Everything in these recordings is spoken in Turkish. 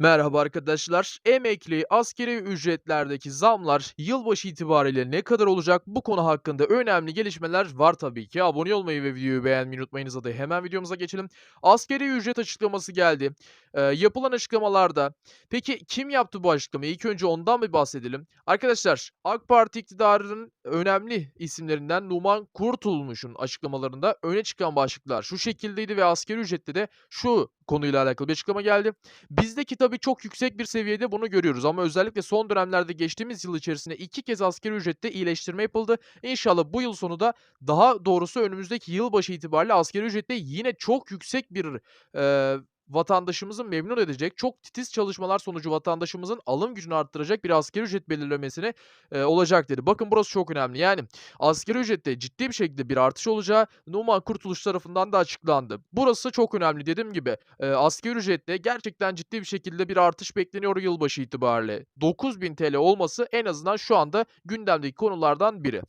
Merhaba arkadaşlar. Emekli, askeri ücretlerdeki zamlar yılbaşı itibariyle ne kadar olacak? Bu konu hakkında önemli gelişmeler var tabii ki. Abone olmayı ve videoyu beğenmeyi unutmayınız. Hadi hemen videomuza geçelim. Askeri ücret açıklaması geldi. Eee, yapılan açıklamalarda peki kim yaptı bu açıklamayı? İlk önce ondan bir bahsedelim. Arkadaşlar AK Parti iktidarının önemli isimlerinden Numan Kurtulmuş'un açıklamalarında öne çıkan başlıklar şu şekildeydi ve askeri ücrette de şu konuyla alakalı bir açıklama geldi. Bizdeki tabii çok yüksek bir seviyede bunu görüyoruz ama özellikle son dönemlerde geçtiğimiz yıl içerisinde 2 kez asgari ücrette iyileştirme yapıldı. İnşallah bu yıl sonu da daha doğrusu önümüzdeki yılbaşı itibariyle asgari ücrette yine çok yüksek bir, eee, vatandaşımızı memnun edecek, çok titiz çalışmalar sonucu vatandaşımızın alım gücünü arttıracak bir asgari ücret belirlemesine, eee, olacak dedi. Bakın burası çok önemli. Yani asgari ücrette ciddi bir şekilde bir artış olacağı Numan Kurtuluş tarafından da açıklandı. Burası çok önemli. Dediğim gibi Eee, asgari ücrette gerçekten ciddi bir şekilde bir artış bekleniyor yılbaşı itibariyle. 9.000 TL olması en azından şu anda gündemdeki konulardan biri.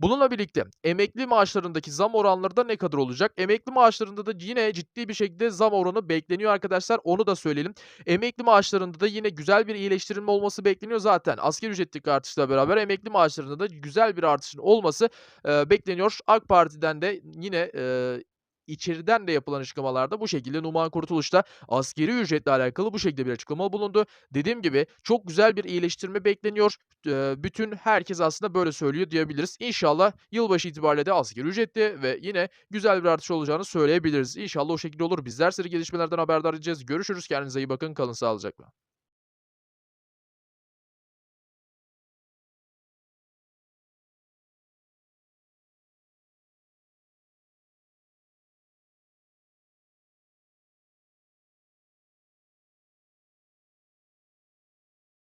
Bununla birlikte emekli maaşlarındaki zam oranları da ne kadar olacak? Emekli maaşlarında da yine ciddi bir şekilde zam oranı bekleniyor arkadaşlar. Onu da söyleyelim. Emekli maaşlarında da yine güzel bir iyileştirilme olması bekleniyor zaten. Asgari ücretteki artışla beraber emekli maaşlarında da güzel bir artışın olması, eee, bekleniyor. AK Parti'den de yine, eee, içeriden de yapılan açıklamalarda bu şekilde Numan Kurtuluş da asgari ücretle alakalı bu şekilde bir açıklama bulundu. Dediğim gibi çok güzel bir iyileştirme bekleniyor. Bütün herkes aslında böyle söylüyor diyebiliriz. İnşallah yılbaşı itibariyle de asgari ücrette ve yine güzel bir artış olacağını söyleyebiliriz. İnşallah o şekilde olur. Bizler seri gelişmelerden haberdar edeceğiz. Görüşürüz. Kendinize iyi bakın. Kalın sağlıcakla.